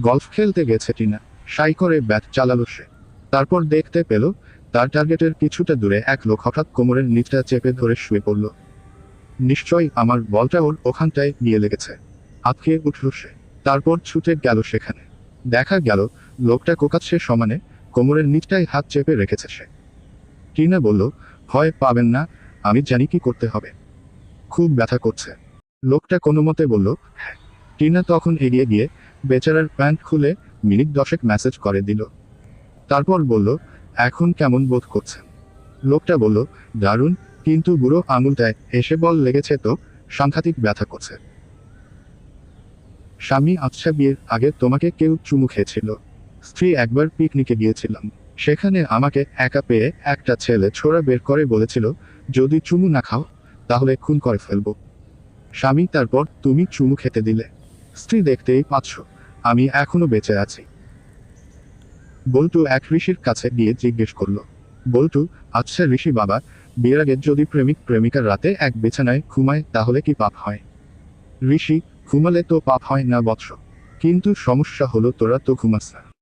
Golf খেলতে গেছে টিনা। সাই করে ব্যাট চালালো সে। তারপর দেখতে পেল, তার টার্গেটের কিছুটা দূরে এক লোক হঠাৎ কোমরের নিচটা চেপে ধরে শুয়ে পড়ল। নিশ্চয়ই আমার বলটা ওর ওখানটায় গিয়ে লেগেছে। আতকে উঠল সে। তারপর ছুটে গেল সেখানে। দেখা গেল, লোকটা কোকাচ্ছে সমানে কোমরের নিচটায় হাত চেপে রেখেছে সে। টিনা বলল, ভয় পাবেন না, আমি জানি কি করতে হবে। খুব ব্যথা করছে। লোকটা কোনো মতে বলল হ্যাঁ। টিনা তখন এগিয়ে গিয়ে বেচারার প্যান্ট খুলে মিনিট দশেক মেসেজ করে দিল। তারপর বলল, এখন কেমন বোধ করছেন? লোকটা বলল, দারুণ, কিন্তু বুড়ো আঙুলটায় এসে বল লেগেছে তো, সাংঘাতিক ব্যথা করছে। স্বামী আচ্ছা বিয়ের আগে তোমাকে কেউ চুমু খেয়েছিল। স্ত্রী একবার পিকনিকে গিয়েছিলাম। সেখানে আমাকে একা পেয়ে একটা ছেলে ছোড়া বের করে বলেছিল, যদি চুমু না খাও, তাহলে খুন করে ফেলব। স্বামী তারপর, তুমি চুমু খেতে দিলে। স্ত্রী দেখতেই পাচ্ছ, আমি এখনও বেঁচে আছি। বল্টু এক ঋষির কাছে গিয়ে জিজ্ঞেস করল, বল্টু আচ্ছা ঋষি বাবা, বিয়ের আগে যদি প্রেমিক প্রেমিকার রাতে এক বিছানায় ঘুমায় তাহলে কি পাপ হয়? ঋষি, ঘুমালে তো পাপ হয় না বৎস, কিন্তু সমস্যা হলো তোরা তো ঘুমাস না।